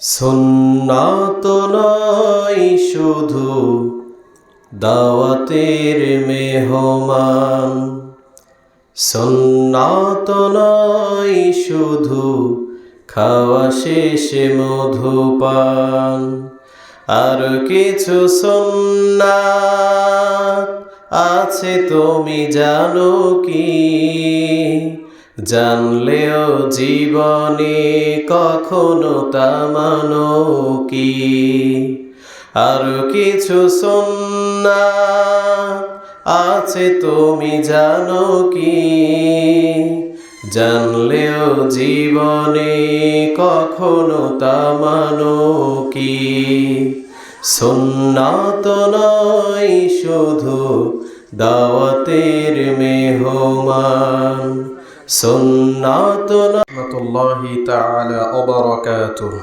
সুন্নাত নয় শুধু দাওয়াতের মেহমান। সুন্নাত নয় শুধু খাওয়া শেষে মধুপান। আর কিছু সুন্নাত আছে, তুমি জানো কি? জানলেও জীবনে কখনো তা মানো কি? আর কিছু সুন্নাত আছে তুমি জানো কি? জানলেও জীবনে কখনো তা মানো কি? সুন্নাত নয়, শুধু দাওয়াতের মেহমান। সুন্নাত রহমতুল্লাহি তাআলা ওয়া বারাকাতুহু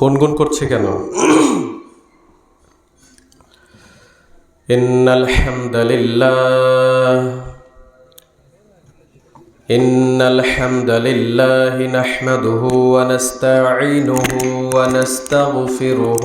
গুনগুন করছে কেন إن الحمد لله إن الحمد لله نحمده ونستعينه ونستغفره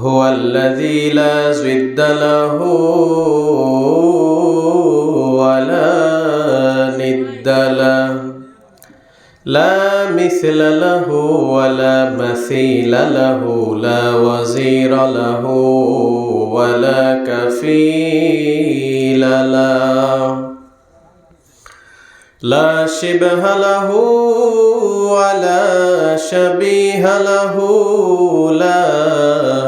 هو الذي لا زد له ولا ند له. لا مثل له ولا مثيل له. لا وزير له ولا كفيل له. لا شبه له ولا شبيه له. لا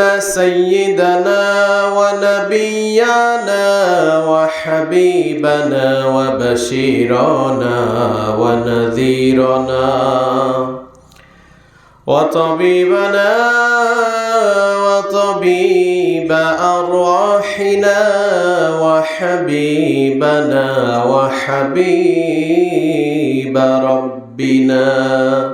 إن سيدنا ونبينا وحبيبنا وبشيرنا ونذيرنا وطبيبنا وطبيب أرواحنا وحبيبنا وحبيب ربنا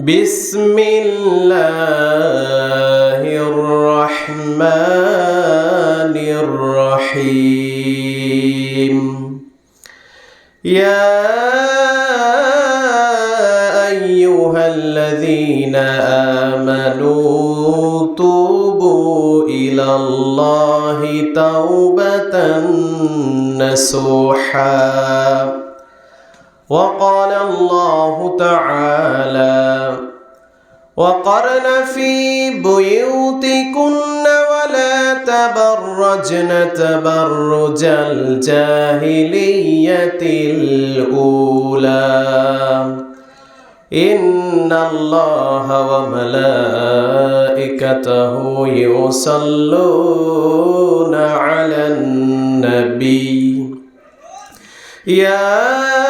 بسم الله الرحمن الرحيم. يا أيها الذين آمنوا توبوا إلى الله توبة نسوحا. وقال الله تعالى وقرن في بيوتكن ولا تبرجن تبرج الجاهلية الأولى. إن الله وملائكته يصلون على النبي. يا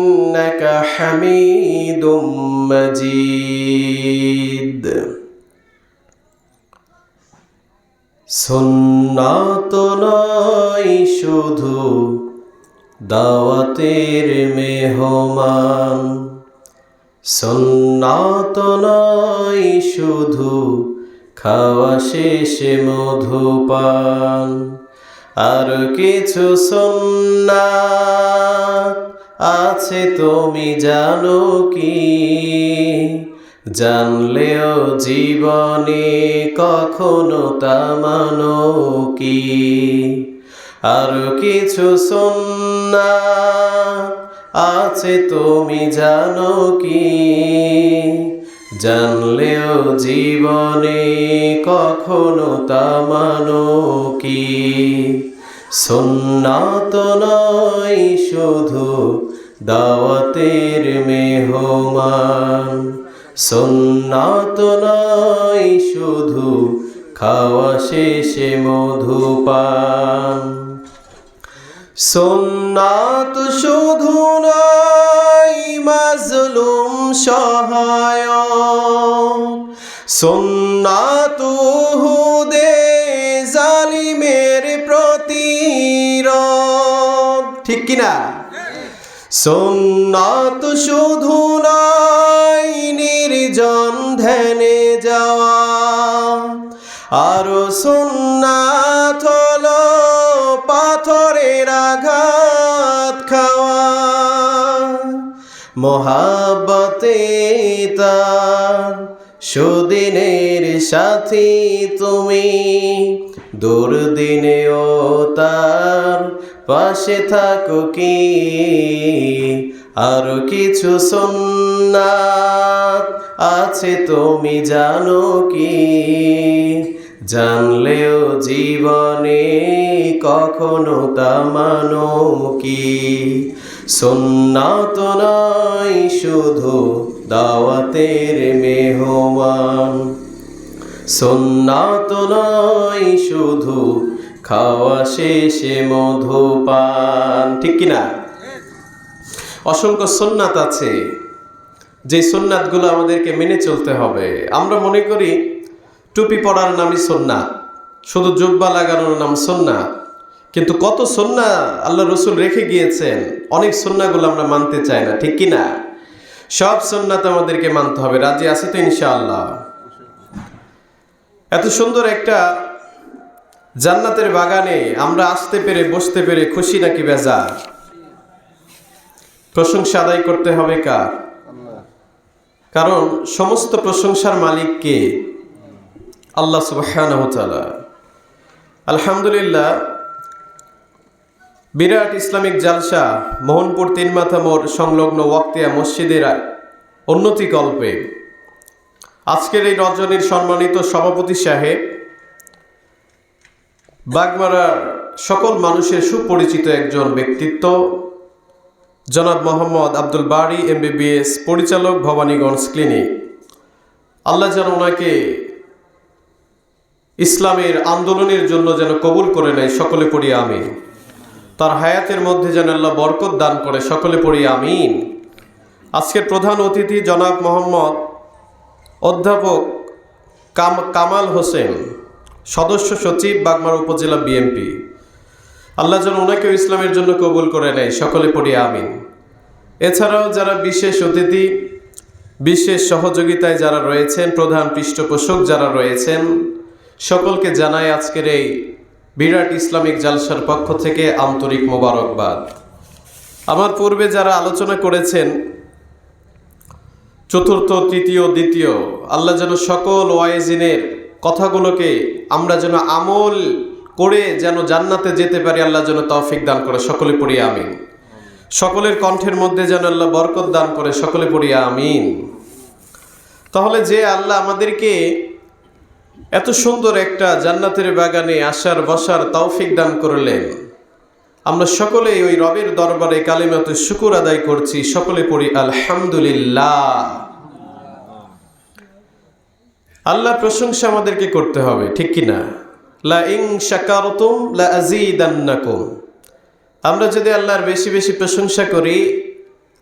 حميد مجيد সুন্নাত নয় শুধু দাওয়াতের মেহমান সুন্নাত নয় শুধু খাওয়া শেষে মধুপান আর কিছু সুন্নাত আছে তুমি জানো কি? জানলেও জীবনে কখনো তা মানো কি? আর কিছু সন্না আছে তুমি জানো কি? জানলেও জীবনে কখনো তা মানো কি? সুন্নাত নয় শুধু দাওয়াতের মেহমান। সুন্নাত নয় শুধু খাওয়া শেষে মধুপান। সুন্নাত শুধু নয় মাজলুম সহায় সুন্নাত হুদে জালিমের প্রতিরোধ ঠিক কিনা? সুন্নাত শুধু নয় নির্জন ধ্যানে যাওয়া। আরও সুন্নাত হলো পাথরের আঘাত খাওয়া। মহাবতে সুদিনের সাথী তুমি, দুর্দিনেও তার পাশে থাকো কি? আর কিছু সন্ন্যাত আছে তুমি জানো কি? জানলেও জীবনে কখনো তা মানো কি? সুন্নাত নয় শুধু দাওয়াতের মেহমান। সুন্নাত নয় শুধু খাওয়া শেষে মধুপান। ঠিক কিনা? অসংখ্য সুন্নাত আছে। যে সুন্নাতগুলো আমাদেরকে মেনে চলতে হবে। আমরা মনে করি টুপি পরার নামই সুন্নাত শুধু জুব্বা লাগানোর নাম সুন্নাত কিন্তু কত সন্না আল্লাহ রসুল রেখে গিয়েছেন, অনেক সন্নাগুলো আমরা মানতে চাই না। ঠিক কিনা? সব সন্ন্যাত আমাদেরকে মানতে হবে। রাজি আছে তো ইনশাআল্লাহ। এত সুন্দর একটা জান্নাতের বাগানে আমরা আসতে পেরে, বসতে পেরে খুশি নাকি বেজার? প্রশংসা আদায় করতে হবে কার? কারণ সমস্ত প্রশংসার মালিক কে? আল্লাহ সুবহানাহু আলহামদুলিল্লাহ, বিরাট ইসলামিক জালসা, মোহনপুর তিন মাথা মোড় সংলগ্ন ওয়াক্তিয়া মসজিদের উন্নতি কল্পে। আজকের এই রজনীর সম্মানিত সভাপতি সাহেব বাগমারার সকল মানুষের সুপরিচিত একজন ব্যক্তিত্ব। জনাব মোহাম্মদ আব্দুল বাড়ি এমবিবিএস পরিচালক, ভবানীগঞ্জ ক্লিনিক। আল্লাহ যেন ওনাকে ইসলামের আন্দোলনের জন্য যেন কবুল করে নেয়, সকলে পড়ি আমিন। তার হায়াতের মধ্যে যেন আল্লাহ বরকত দান করে, সকলে পড়ি আমিন। আজকের প্রধান অতিথি জনাব মোহাম্মদ অধ্যাপক কাম, কামাল হোসেন। সদস্য সচিব, বাগমার উপজেলা বিএনপি আল্লাহ যেন ওনাকেও ইসলামের জন্য কবুল করে নেয়। সকলে পড়ি আমিন। এছাড়াও যারা বিশেষ অতিথি, বিশেষ সহযোগিতায় যারা রয়েছেন, প্রধান পৃষ্ঠপোষক যারা রয়েছেন, সকলকে জানাই আজকের এই বিরাট ইসলামিক জালসার পক্ষ থেকে আন্তরিক মোবারকবাদ। আমার পূর্বে যারা আলোচনা করেছেন, চতুর্থ, তৃতীয়, দ্বিতীয়, আল্লাহ যেন সকল ওয়াইজিনের কথাগুলোকে আমরা যেন আমল করে যেন জান্নাতে যেতে পারি, আল্লাহ যেন তৌফিক দান করে। সকলে পড়ি আমিন। সকলের কণ্ঠের মধ্যে যেন আল্লাহ বরকত দান করে, সকলে পড়ি আমিন। তাহলে যে আল্লাহ আমাদেরকে এত সুন্দর একটা জান্নাতের বাগানে আসার, বসার তৌফিক দান করলেন, আমরা সকলেই ওই রবের দরবারে কালিমাতে শুকুর আদায় করছি, সকলে পড়ি আলহামদুলিল্লাহ। আল্লাহ প্রশংসা আমাদেরকে করতে হবে, ঠিক কি না? লা ইং শাকারতুম লা আযীদান্নাকুম। আমরা যদি আল্লাহর বেশি বেশি প্রশংসা করি,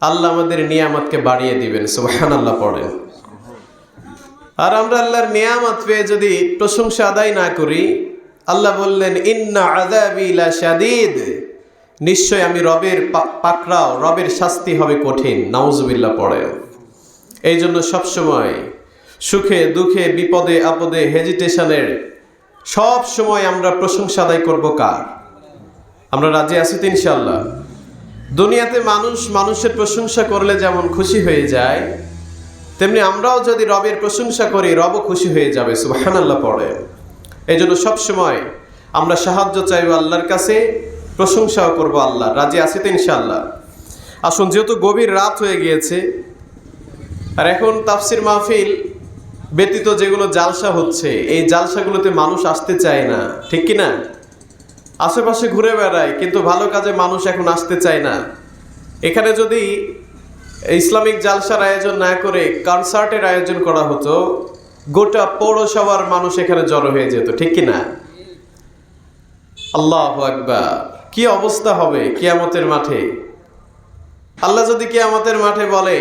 আল্লাহ আমাদের নিয়ামতকে বাড়িয়ে দিবেন, সুবহানাল্লাহ পড়েন। আর আমরা আল্লাহর নিয়ামত পেয়ে যদি প্রশংসা আদায় না করি, আল্লাহ বললেন, ইন্না আযাবি লা শাদীদ। নিশ্চয় আমি রবের পাকড়াও, রবের শাস্তি হবে কঠিন, নাউজুবিল্লাহ পড়ে এই জন্য সবসময় সুখে, দুঃখে, বিপদে, আপদে হেজিটেশনের সব সময় আমরা প্রশংসা আদায় করব কার? আমরা রাজি আছি তো ইনশাল্লাহ দুনিয়াতে মানুষ মানুষের প্রশংসা করলে যেমন খুশি হয়ে যায়, তেমনি আমরাও যদি রবের প্রশংসা করি, রবও খুশি হয়ে যাবে, সুবহানাল্লাহ পড়ে। এই জন্য সবসময় আমরা সাহায্য চাইব আল্লাহর কাছে, প্রশংসাও করব আল্লাহ। রাজি আছি তো ইনশাল্লাহ আসুন, যেহেতু গভীর রাত হয়ে গিয়েছে, আর এখন তাফসির মাহফিল ব্যতীত যেগুলো জালসা হচ্ছে, এই জালসাগুলোতে মানুষ আসতে চায় না, ঠিক কি না আশেপাশে ঘুরে বেড়ায়, কিন্তু ভালো কাজে মানুষ এখন আসতে চায় না। এখানে যদি ইসলামিক জালসার আয়োজন না করে কনসার্টের আয়োজন করা হতো, গোটা পৌরসভার মানুষ এখানে জড়ো হয়ে যেত, ঠিক কি না আল্লাহ আকবার। কি অবস্থা হবে কিয়ামতের মাঠে? আল্লাহ যদি কিয়ামতের মাঠে বলে,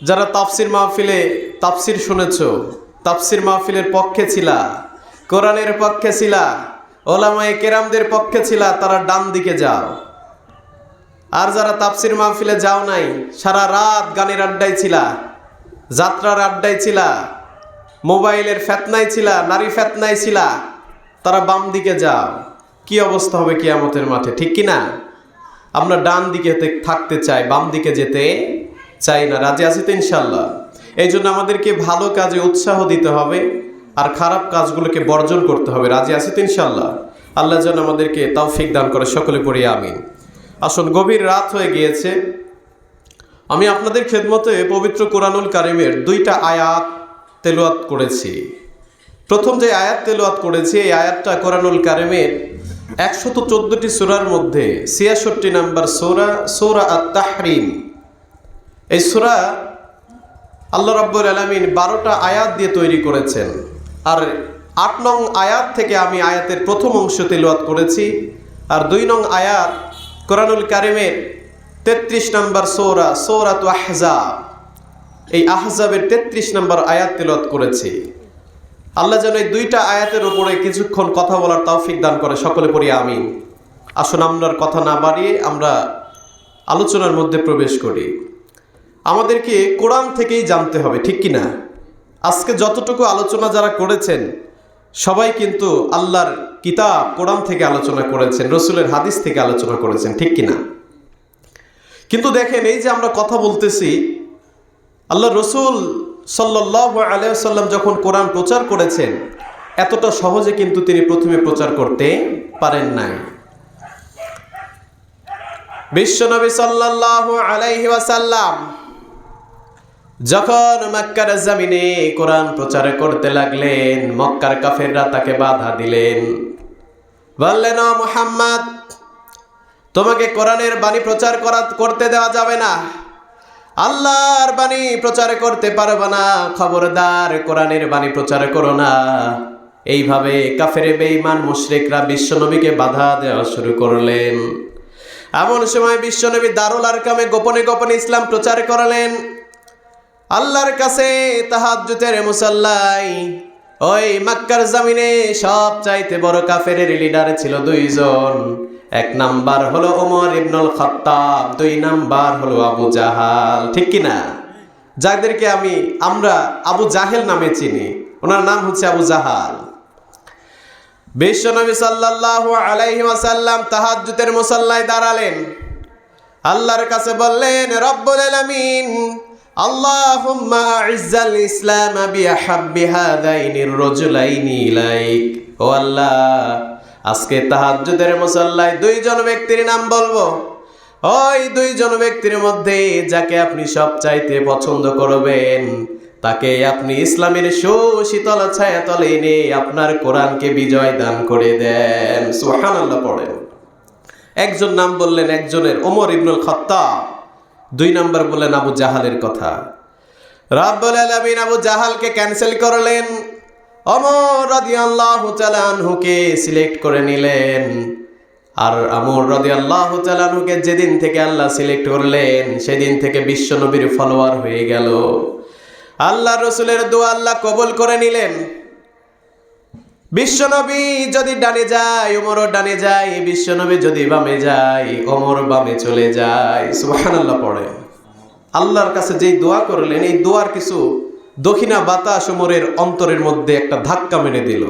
যারা তাফসির মাহফিলে তাফসির শুনেছ? তাফসির মাহফিলের পক্ষে ছিলা? কোরআনের পক্ষে ছিলা? ওলামায়ে কেরামদের পক্ষে ছিলা? তারা ডান দিকে যাও। আর যারা তাফসির মাহফিলে যাও নাই, সারা রাত গানের আড্ডায় ছিলা, যাত্রার আড্ডায় ছিলা, মোবাইলের ফেতনায় ছিলা, নারী ফেতনায় ছিলা, তারা বাম দিকে যাও। কি অবস্থা হবে কিয়ামতের মাঠে, ঠিক কি না? আমরা ডান দিকে থাকতে চাই, বাম দিকে যেতে চাই না। রাজি আছি তো ইনশাল্লাহ এই জন্য আমাদেরকে ভালো কাজে উৎসাহ দিতে হবে আর খারাপ কাজগুলোকে বর্জন করতে হবে। রাজি আছি ইনশাল্লাহ আল্লাহ যেন আমাদেরকে তৌফিক দান করে, সকলে পড়ি আমিন। আসুন, গভীর রাত হয়ে গিয়েছে। আমি আপনাদের খেদমতে পবিত্র কোরআনুল কারিমের দুইটা আয়াত তেলোয়াত করেছি। প্রথম যে আয়াত তেলোয়াত করেছি, এই আয়াতটা কোরআনুল কারিমের একশত চোদ্দটি সুরার মধ্যে ছিয়াষট্টি নাম্বার সোরা সোরা আত তাহরিম এই সুরা আল্লাহ রাব্বুল আলামিন বারোটা আয়াত দিয়ে তৈরি করেছেন। আর আট নং আয়াত থেকে আমি আয়াতের প্রথম অংশ তেলোয়াত করেছি। আর দুই নং আয়াত কোরআনুল কারিমের তেত্রিশ নম্বর সৌরা তো আহজাব। এই আহজাবের তেত্রিশ নম্বর আয়াত তেলোয়াত করেছি। আল্লাহ যেন এই দুইটা আয়াতের উপরে কিছুক্ষণ কথা বলার তৌফিক দান করে, সকলে পড়ি আমি আসুন আমরার কথা না বাড়িয়ে আমরা আলোচনার মধ্যে প্রবেশ করি। আমাদেরকে কোরআন থেকেই জানতে হবে, ঠিক কি না আজকে যতটুকু আলোচনা যারা করেছেন, সবাই কিন্তু আল্লাহর কিতাব কোরআন থেকে আলোচনা করেছেন, রসুলের হাদিস থেকে আলোচনা করেছেন, ঠিক কি না কিন্তু দেখেন, এই যে আমরা কথা বলতেছি, আল্লাহ রসুল সাল্লাহ আলাইসাল্লাম যখন কোরআন প্রচার করেছেন, এতটা সহজে কিন্তু তিনি প্রথমে প্রচার করতে পারেন নাই। বিশ্বনবী সাল্লাহ আলাইহি ওয়াসাল্লাম যখন মক্কার জমিনে কোরআন প্রচার করতে লাগলেন, মক্কার কাফেররা তাকে বাধা দিলেন। বললেন, "ও মুহাম্মদ, তোমাকে কোরআনের বাণী প্রচার করা, করতে দেওয়া যাবে না। আল্লাহর বাণী প্রচার করতে পারবে না। খবরদার কোরআনের বাণী প্রচার করো না। এইভাবে কাফেরে, বেঈমান, মুশরিকরা বিশ্বনবীকে বাধা দেওয়া শুরু করলেন। এমন সময় বিশ্বনবী দারুল আরকামে গোপনে গোপনে ইসলাম প্রচার করলেন। আল্লাহর কাছে তাহাজ্জুদের মুসাল্লাই। ওই মাক্কার জামিনে সব চাইতে বড় কাফের লিডার ছিল দুইজন। এক নাম্বার হলো ওমর ইবনুল খাত্তাব, দুই নাম্বার হলো আবু জাহাল। ঠিক কি না? যাদেরকে আমি, আমরা আবু জাহেল নামে চিনি, ওনার নাম হচ্ছে আবু জাহাল। বিশ্বনবী সাল্লাল্লাহু আলাইহি ওয়াসাল্লাম তাহাজ্জুদের মুসাল্লায় দাঁড়ালেন। আল্লাহর কাছে বললেন, রব্বুল আলামিন ও আল্লাহ, আজকে তাহাজ্জুদের মুসাল্লায় দুইজন ব্যক্তির নাম বলব। ওই দুইজন ব্যক্তির মধ্যে যাকে আপনি সব চাইতে পছন্দ করবেন, তাকে আপনি ইসলামের সুশীতল ছায়া তলে এনে আপনার কোরআনকে বিজয় দান করে দেন। সুবহানাল্লাহ পড়েন। একজন নাম বললেন একজনের ওমর ইবনুল খত্তাব। দুই নাম্বার বললেন আবু জাহালের কথা। রাব্বুল আলামিন আবু জাহালকে ক্যান্সেল করলেন। অমর রাদিয়াল্লাহু তাআলা আনহুকে সিলেক্ট করে নিলেন। আর আমর রাদিয়াল্লাহু তাআলা আনহুকে যেদিন থেকে আল্লাহ সিলেক্ট করলেন, সেদিন থেকে বিশ্ব নবীর ফলোয়ার হয়ে গেল। আল্লাহ রসুলের দোয়া আল্লাহ কবুল করে নিলেন। বিশ্বনবী যদি ডানে যায়, ওমরও ডানে যায়, বিশ্বনবী যদি বামে যায়, ওমর বামে চলে যায়। সুবহানাল্লাহ পড়ে। আল্লাহর কাছে যেই দোয়া করলেন, এই দোয়ার কিছু দক্ষিণা বাতাস ওমরের অন্তরের মধ্যে একটা ধাক্কা মেরে দিল।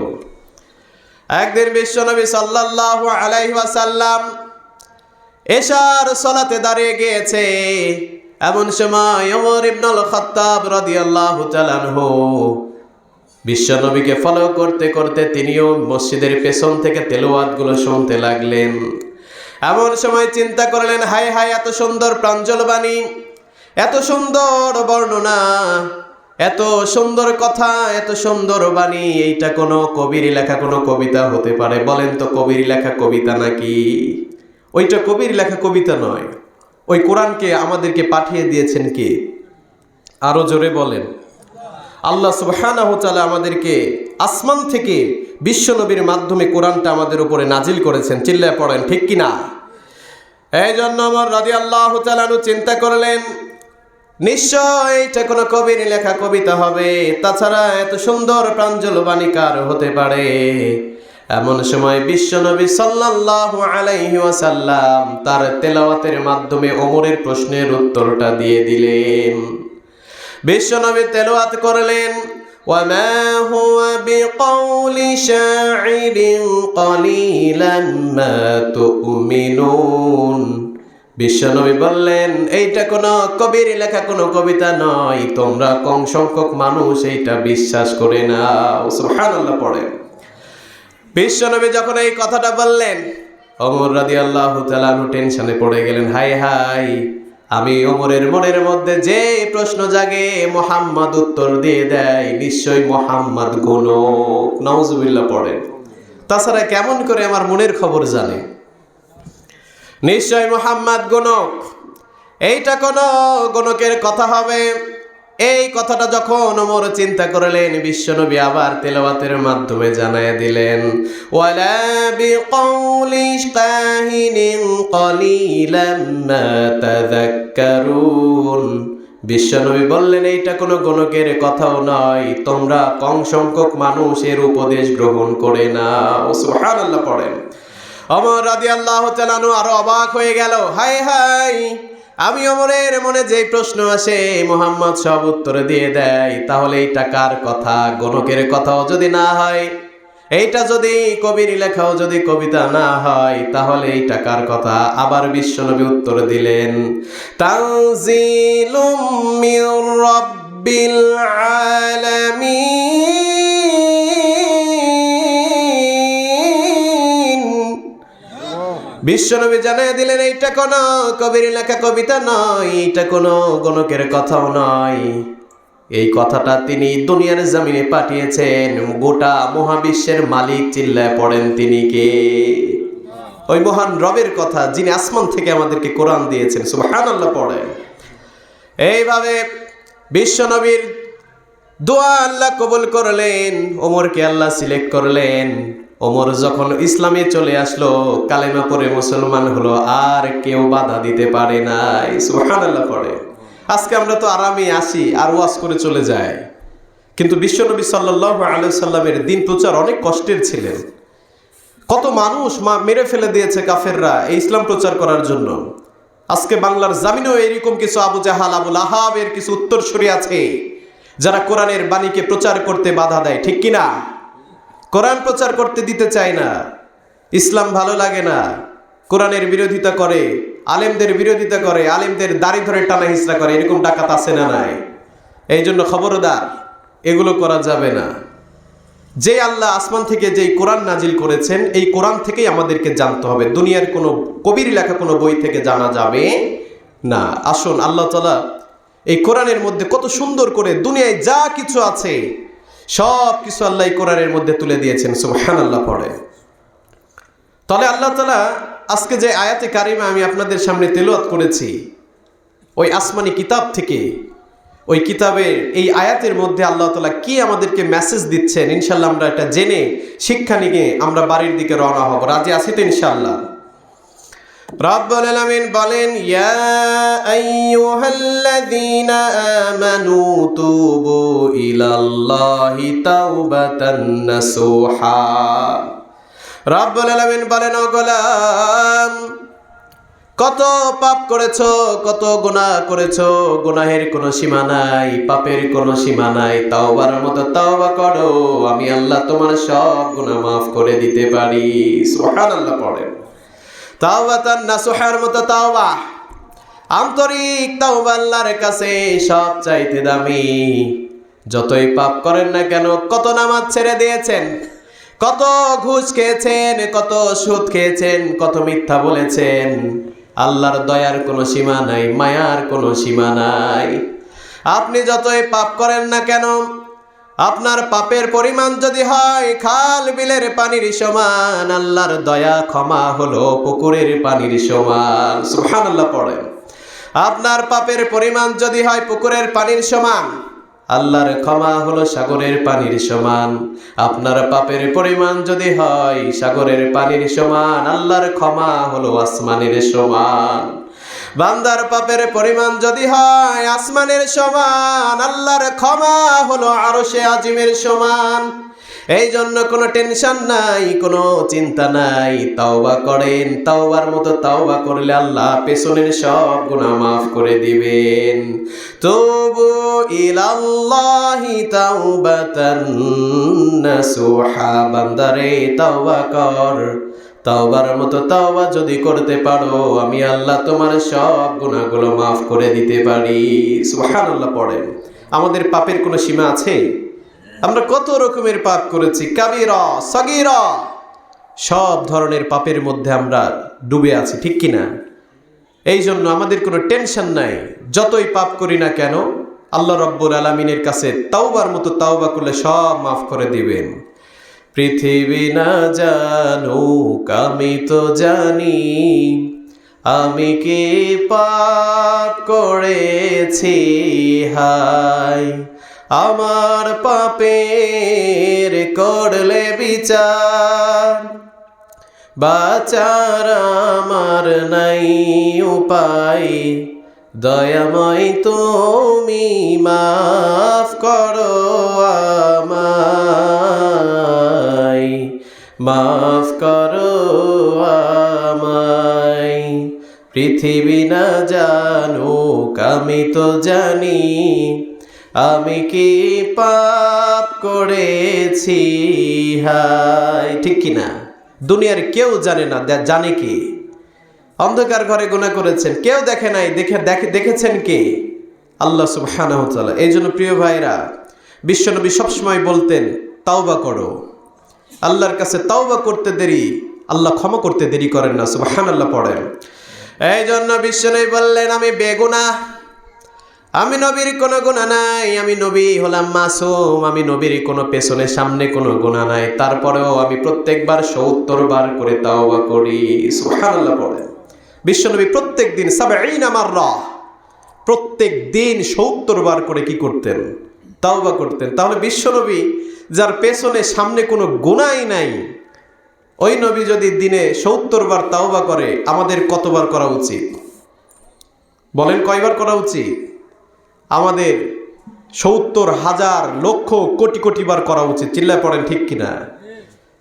একদিন বিশ্বনবী সাল্লাল্লাহু আলাইহি ওয়াসাল্লাম এশার সলাতে দাঁড়িয়ে গিয়েছে। এমন সময় ওমর ইবনুল খাত্তাব রাদিয়াল্লাহু তাআলা আনহু বিশ্বনবীকে ফলো করতে করতে তিনিও মসজিদের পেছন থেকে তেলোয়াতগুলো শুনতে লাগলেন। এমন সময় চিন্তা করলেন, হায় হায়, এত সুন্দর প্রাঞ্জল বাণী, এত সুন্দর বর্ণনা, এত সুন্দর কথা, এত সুন্দর বাণী, এইটা কোনো কবির লেখা, কোনো কবিতা হতে পারে। বলেন তো, কবির লেখা কবিতা নাকি? ওইটা কবির লেখা কবিতা নয়। ওই কোরআনকে আমাদেরকে পাঠিয়ে দিয়েছেন কে? আরও জোরে বলেন। আল্লাহ সুবহানাহু আমাদেরকে আসমান থেকে বিশ্বনবীর মাধ্যমে কোরআনটা আমাদের উপরে নাজিল করেছেন। চিল্লায় পড়েন, ঠিক কি না এই জন্য আমার রাজি আল্লাহ তালানু চিন্তা করলেন, নিশ্চয় এটা কোনো কবির লেখা কবিতা হবে, তাছাড়া এত সুন্দর প্রাঞ্জল বাণিকার হতে পারে। এমন সময় বিশ্বনবী সাল্লাল্লাহু আলাইহি তার তেলাওয়াতের মাধ্যমে ওমরের প্রশ্নের উত্তরটা দিয়ে দিলেন। বিশ্বনবী তেলাওয়াত করলেন وما هو بقول شاعر قليلا ما تؤمنون বিশ্বনবী বললেন এইটা কোনো কবির লেখা কোনো কবিতা নয় তোমরা কম সংখ্যক মানুষ এইটা বিশ্বাস করে নাও সুবহানাল্লাহ পড়ে বিশ্বনবী যখন এই কথাটা বললেন অমর রাদি আল্লাহ তালানু টেনশনে পড়ে গেলেন হাই হাই আমি ওমরের মনের মধ্যে যে প্রশ্ন জাগে, মোহাম্মদ উত্তর দিয়ে দেয়, নিশ্চয় মোহাম্মদ গুণ নওজুবিল্লা পড়ে তাছাড়া কেমন করে আমার মনের খবর জানে? নিশ্চয় মোহাম্মদ গুনক এইটা কোনো গণকের কথা হবে। এই কথাটা যখন ওমর চিন্তা করলেন, বিশ্বনবী আবার তেলাওয়াতের মাধ্যমে জানায় দিলেন, ওয়ালা বিকাউলি বিশ্বনবী বললেন, এইটা কোনো গণকের কথাও নয়। তোমরা কম সংখ্যক মানুষের উপদেশ গ্রহণ করে নাও। সুবহানাল্লাহ পড়েন। অমর রাদি আল্লাহ চালানো আরও অবাক হয়ে গেল হাই হাই আমি অমরের মনে যে প্রশ্ন আসে, মোহাম্মদ সব উত্তর দিয়ে দেয়, তাহলে এইটা কার কথা? গণকের কথাও যদি না হয়, এইটা যদি কবির লেখাও যদি কবিতা না হয়, তাহলে এইটা কার কথা? আবার বিশ্বনবী উত্তর দিলেন, তানজিলুম রাব্বিল আলামিন। বিশ্বনবী জানিয়ে দিলেন, এইটা কোনো কবির লেখা কবিতা নয়, এইটা কোনো গণকের কথাও নয়। এই কথাটা তিনি দুনিয়ার জমিনে পাঠিয়েছেন, গোটা মহাবিশ্বের মালিক চিল্লায় পড়েন তিনি কে? ওই মহান রবের কথা যিনি আসমান থেকে আমাদেরকে কোরআন দিয়েছেন সুবহান আল্লাহ পড়েন। এইভাবে বিশ্বনবীর দোয়া আল্লাহ কবুল করলেন, ওমরকে আল্লাহ সিলেক্ট করলেন। ওমর যখন ইসলামে চলে আসলো, কালেমা পরে মুসলমান হলো, আর কেউ বাধা দিতে পারে নাই। সুবহান আল্লাহ পড়ে। আজকে আমরা তো আরামে আসি, আর ওয়াজ করে চলে যাই। কিন্তু বিশ্বনবী সাল্লাহ সাল্লামের দিন প্রচার অনেক কষ্টের ছিলেন। কত মানুষ মা মেরে ফেলে দিয়েছে কাফেররা এই ইসলাম প্রচার করার জন্য। আজকে বাংলার জামিনেও এরকম কিছু আবু জাহাল, আবুল আহাবের কিছু উত্তরসূরি আছে, যারা কোরআনের বাণীকে প্রচার করতে বাধা দেয়, ঠিক কিনা? কোরআন প্রচার করতে দিতে চায় না। ইসলাম ভালো লাগে না। কোরআনের বিরোধিতা করে, আলেমদের বিরোধিতা করে, আলেমদের দাড়ি ধরে টানা হিসরা করে, এরকম ডাকাত আছে না নাই? এই জন্য খবরদার, এগুলো করা যাবে না। যে আল্লাহ আসমান থেকে যেই কোরআন নাজিল করেছেন, এই কোরআন থেকেই আমাদেরকে জানতে হবে। দুনিয়ার কোনো কবির লেখা, কোনো বই থেকে জানা যাবে না। আসুন, আল্লাহ তালা এই কোরআনের মধ্যে কত সুন্দর করে দুনিয়ায় যা কিছু আছে সব কিছু আল্লাহ কোরআনের মধ্যে তুলে দিয়েছেন সুবহান আল্লাহ পড়ে। তাহলে আল্লাহ তালা আজকে যে আয়াতে কারিমা আমি আপনাদের সামনে তেলোয়াত করেছি, ওই আসমানি কিতাব থেকে, ওই কিতাবের এই আয়াতের মধ্যে আল্লাহ তালা কি আমাদেরকে মেসেজ দিচ্ছেন ইনশাল্লাহ আমরা এটা জেনে শিক্ষা নিয়ে আমরা বাড়ির দিকে রওনা হব। রাজি আছি তো ইনশাল্লাহ রব্বুল আলামিন বলেন, ইয়া আইয়ুহাল্লাযীনা আমানু তুবু ইলাল্লাহি তাওবাতান নাসুহা। রব্বুল আলামিন বলেন, ও গোলাম, কত পাপ করেছ, কত গুনাহ করেছ, গুনাহের কোনো সীমা নাই, পাপের কোনো সীমা নাই, তাওবার মতো তাওবা করো, আমি আল্লাহ তোমার সব গুনাহ মাফ করে দিতে পারি। সুবহানাল্লাহ পড়েন। তাওবাতান নাসুহার মতো তাওবা। আন্তরিক তাওবা আল্লাহর কাছে সব চাইতে দামি। যতই পাপ করেন না কেন, কত নামাজ ছেড়ে দিয়েছেন, কত ঘুষ খেয়েছেন, কত সুদ খেয়েছেন, কত মিথ্যা বলেছেন। আল্লাহর দয়ার কোনো সীমা নাই, মায়ার কোনো সীমা নাই। আপনি যতই পাপ করেন না কেন আপনার পাপের পরিমাণ যদি হয়, খাল বিলের পানির সমান, আল্লাহর দয়া ক্ষমা হলো পুকুরের পানির সমান। সুবহানাল্লাহ পড়েন। আপনার পাপের পরিমাণ যদি হয় পুকুরের পানির সমান, আল্লাহর ক্ষমা হলো সাগরের পানির সমান। আপনার পাপের পরিমাণ যদি হয় সাগরের পানির সমান, আল্লাহর ক্ষমা হলো আসমানের সমান। বান্দার পাপের পরিমাণ যদি হয়, আসমানের সমান, আল্লাহর ক্ষমা হলো আরও সে আজিমের সমান। এই জন্য কোনো টেনশন নাই, কোনো চিন্তা নাই। তাওবা করেন, তাওবার মতো তাওবা করলে আল্লাহ পেছনের সব গুনাহ মাফ করে দিবেন। তবু ইলাল্লাহি তাওবাতান নাসুহা, বান্দারে তাওবা কর। তাওবার মতো তাওবা যদি করতে পারো, আমি আল্লাহ তোমার সব গুণাগুলো মাফ করে দিতে পারি। সুবহানাল্লাহ পড়েন। আমাদের পাপের কোনো সীমা আছে? আমরা কত রকমের পাপ করেছি? কাবিরা, সগিরা। সব ধরনের পাপের মধ্যে আমরা ডুবে আছি, ঠিক কি না এই জন্য আমাদের কোনো টেনশন নাই। যতই পাপ করি না কেন, আল্লাহ রব্বুর আলমিনের কাছে তাওবার মতো তাওবা করলে সব মাফ করে দিবেন। পৃথিবী না জানুক, আমি তো জানি। আমি কি পাপ করেছি? হায় আমার পাপের করলে বিচার। বাচার আমার নাই উপায়। দয়াময় তুমি মাফ করো আমায়। মাফ করো আমায়। পৃথিবী না জানুক, আমি তো জানি। আমি কি পাপ করেছি? হাই ঠিক কি না? দুনিয়ার কেউ জানে না জানে কি? অন্ধকার ঘরে গুণা করেছেন, কেউ দেখে নাই, দেখে দেখে দেখেছেন কে? আল্লাহ তাআলা। এই জন্য প্রিয় ভাইরা, বিশ্বনবী সবসময় বলতেন, তাওবা করো। আল্লাহর কাছে তাওবা করতে দেরি, আল্লাহ ক্ষমা করতে দেরি করেন না, সুবহানাল্লাহ পড়েন। এই জন্য বিশ্বনবী বললেন, আমি বেগুনা, আমি নবীর কোনো গুণা নাই, আমি নবী হলাম মাসুম, আমি নবীর কোনো পেছনে সামনে কোনো গুণা নাই। তারপরেও আমি প্রত্যেকবার সত্তর বার করে তাওবা করি, সুবহানাল্লাহ পড়ে বিশ্বনবী প্রত্যেক দিন সাবেইন আমার প্রত্যেক দিন সত্তর বার করে কি করতেন? তাওবা করতেন। তাহলে বিশ্বনবী যার পেছনে সামনে কোনো গুণাই নাই, ওই নবী যদি দিনে সত্তর বার তাওবা করে, আমাদের কতবার করা উচিত? বলেন কয়বার করা উচিত? আমাদের সত্তর হাজার লক্ষ কোটি কোটি বার করা উচিত। চিল্লায় পড়েন ঠিক কিনা?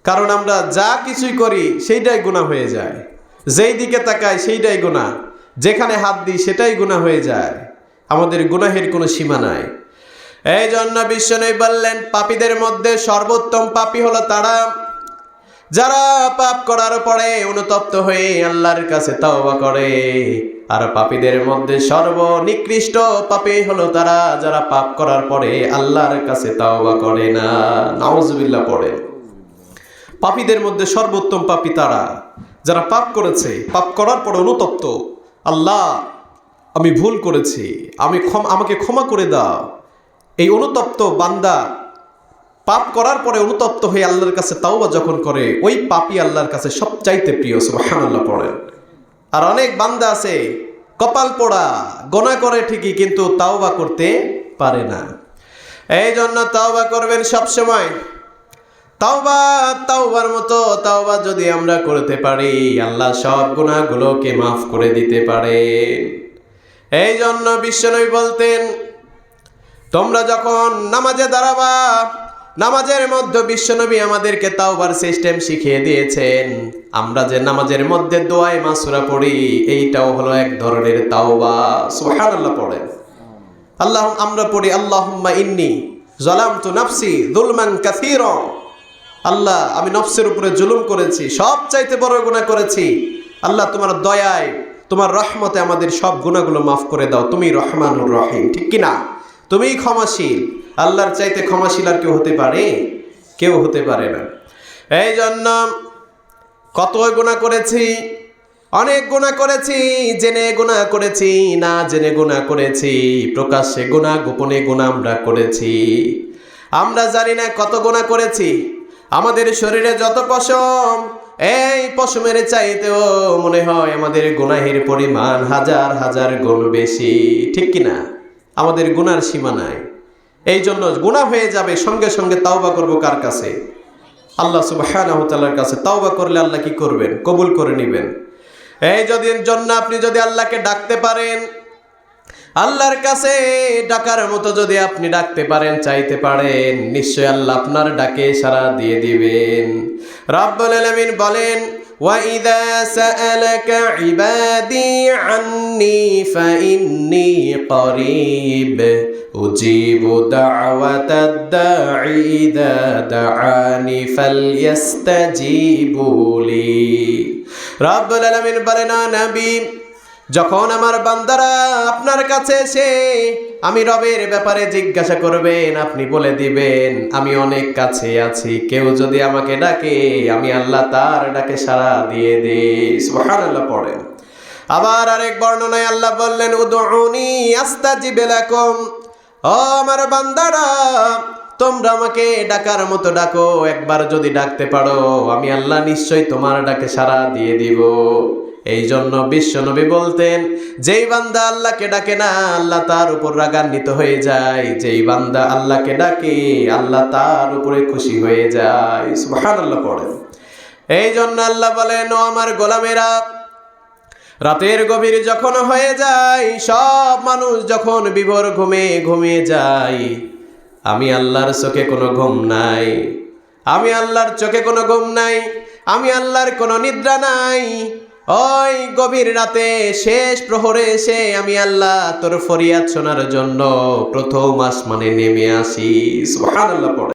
কারণ আমরা যা কিছুই করি, সেইটাই গুণা হয়ে যায়। যেই দিকে তাকাই, সেইটাই গুণা যেখানে হাত দিই, সেটাই গুণা হয়ে যায়। আমাদের গুনাহের কোনো সীমা নাই। এই জন্য বিশ্বনবী বললেন, পাপীদের মধ্যে সর্বোত্তম পাপী হলো তারা। যারা পাপ করার পরে অনুতপ্ত হয়ে আল্লাহর কাছে তওবা করে, আর পাপীদের মধ্যে সর্বনিকৃষ্ট পাপী হলো তারা, যারা পাপ করার পরে আল্লাহর কাছে তওবা করে না। নাউজুবিল্লাহ পড়ে পাপীদের মধ্যে সর্বোত্তম পাপী তারা, যারা পাপ করেছে, পাপ করার পরে অনুতপ্ত, আল্লাহ, আমি ভুল করেছি, আমি ক্ষম, আমাকে ক্ষমা করে দাও। এই অনুতপ্ত বান্দা পাপ করার পরে অনুতপ্ত হয়ে আল্লাহর কাছে তাওবা যখন করে, ওই পাপই আল্লাহর কাছে সবচাইতে প্রিয়, সুবহানাল্লাহ পড়েন আর অনেক বান্দা আছে, কপাল পোড়া, গোনা করে ঠিকই, কিন্তু তাওবা করতে পারে না। এই জন্য তাওবা করবেন সব সময় তাওবা, তাওবার মতো তাওবা যদি আমরা করতে পারি, আল্লাহ সব গুণাগুলোকে মাফ করে দিতে পারেন। এই জন্য বিশ্বনবী বলতেন তোমরা যখন নামাজে দাঁড়াবা, নামাজের মধ্যে বিশ্বনবী আমাদেরকে তাওবার সিস্টেম শিখিয়ে দিয়েছেন। আমরা যে নামাজের মধ্যে দোয়ায় মাসুরা পড়ি, এইটাও হলো এক ধরনের তাওবা। সুবহানাল্লাহ পড়েন। আল্লাহ, আমরা পড়ি, আল্লাহুম্মা ইন্নি জালামতু নাফসি যুলমান কাসীরা। আল্লাহ, আমি নফসের উপরে জুলুম করেছি সব চাইতে বড় গুনাহ করেছি। আল্লাহ, তোমার দয়ায়, তোমার রহমতে আমাদের সব গুণাগুলো মাফ করে দাও। তুমি রহমানুর রহিম, ঠিক কি না তুমিই ক্ষমাশীল। আল্লাহর চাইতে ক্ষমাশীল আর কেউ হতে পারে? কেউ হতে পারে না। এই জন্য কত গুণা করেছি, অনেক গুণা করেছি, জেনে গুণা করেছি, না জেনে গুণা করেছি, প্রকাশ্যে গুণা গোপনে গুণা আমরা করেছি। আমরা জানি না কত গুণা করেছি। আমাদের শরীরে যত পশম, এই পশমের চাইতেও মনে হয় আমাদের গুনাহের পরিমাণ হাজার হাজার গুণ বেশি, ঠিক কি না আমাদের গুনার সীমা নাই। এই জন্য গুণা হয়ে যাবে, সঙ্গে সঙ্গে তাওবা করব কার কাছে? আল্লাহ তাআলার কাছে। তাওবা করলে আল্লাহ কি করবেন? কবুল করে নেবেন। এই যদি জন্য আপনি যদি আল্লাহকে ডাকতে পারেন, আল্লাহর কাছে ডাকার মতো যদি আপনি ডাকতে পারেন, চাইতে পারেন, নিশ্চয় আল্লাহ আপনার ডাকে সারা দিয়ে দিবেন। রাব্বুল আলামিন বলেন وَإِذَا سَأَلَكَ عِبَادِي عَنِّي فَإِنِّي قَرِيبٌ أُجِيبُ دَعْوَةَ الدَّاعِ إِذَا دَعَانِ فَلْيَسْتَجِيبُوا لِي রাব্বুল আলামিন বলেন "ও নবী যখন আমার বান্দারা আপনার কাছে এসে আমি রবের ব্যাপারে জিজ্ঞাসা করবেন, আপনি বলে দিবেন, আমি অনেক কাছে আছি, কেউ যদি আমাকে ডাকে, আমি আল্লাহ তার ডাকে সাড়া দিয়ে দিই। পড়েন। আবার আরেক বর্ণনায় আল্লাহ বললেন, উদউনি আস্তাজিব লাকুম। ও আমার বান্দারা, তোমরা আমাকে ডাকার মতো ডাকো, একবার যদি ডাকতে পারো, আমি আল্লাহ নিশ্চয়ই তোমার ডাকে সাড়া দিয়ে দিব। এই জন্য বিশ্বনবী বলতেন, যেই বান্দা আল্লাহকে ডাকে না, আল্লাহ তার উপর রাগান্বিত হয়ে যায়। যেই বান্দা আল্লাহকে ডাকে, আল্লাহ তার উপরে খুশি হয়ে যায়। সুবহানাল্লাহ পড়েন। এই জন্য আল্লাহ বলেন, ও আমার গোলামেরা, রাতের গভীর যখন হয়ে যায়, সব মানুষ যখন বিভোর ঘুমে ঘুমিয়ে যায়, আমি আল্লাহর চোখে কোনো ঘুম নাই। আমি আল্লাহর চোখে কোনো ঘুম নাই। আমি আল্লাহর কোনো নিদ্রা নাই। ওই গভীর রাতে শেষ প্রহরে এসে আমি আল্লাহ তোর ফরিয়াদ শোনার জন্য প্রথম আসমানে নেমে আসি। সুবহানাল্লাহ পড়ে।